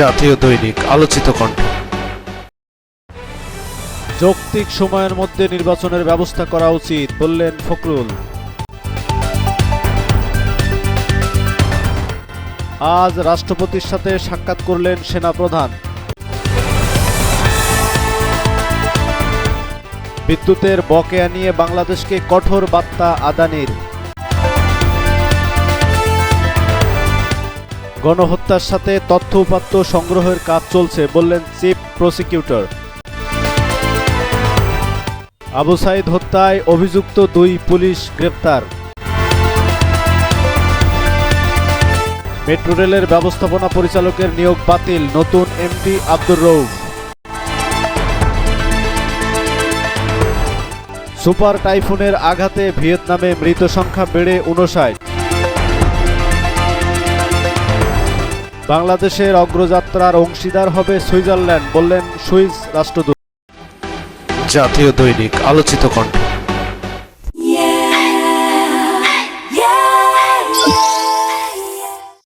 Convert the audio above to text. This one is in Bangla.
জাতীয় দৈনিক আলোচিত কণ্ঠ। যৌক্তিক সময়ের মধ্যে নির্বাচনের ব্যবস্থা করা উচিত বললেন ফখরুল। আজ রাষ্ট্রপতির সাথে সাক্ষাৎ করলেন সেনাপ্রধান। বিদ্যুতের বকেয়া নিয়ে বাংলাদেশকে কঠোর বার্তা আদানির। গণহত্যার সাথে তথ্য উপাত্ত সংগ্রহের কাজ চলছে বললেন চিফ প্রসিকিউটর। আবু সাইদ হত্যায় অভিযুক্ত দুই পুলিশ গ্রেপ্তার। মেট্রো রেলের ব্যবস্থাপনা পরিচালকের নিয়োগ বাতিল, নতুন এমডি আব্দুর রৌফ সুপার টাইফুনের আঘাতে ভিয়েতনামে মৃত সংখ্যা বেড়ে উনষাট বাংলাদেশের অগ্রযাত্রার অংশীদার হবে সুইজারল্যান্ড বললেন সুইস রাষ্ট্রদূত। জাতীয় দৈনিক আলোচিত কণ্ঠ।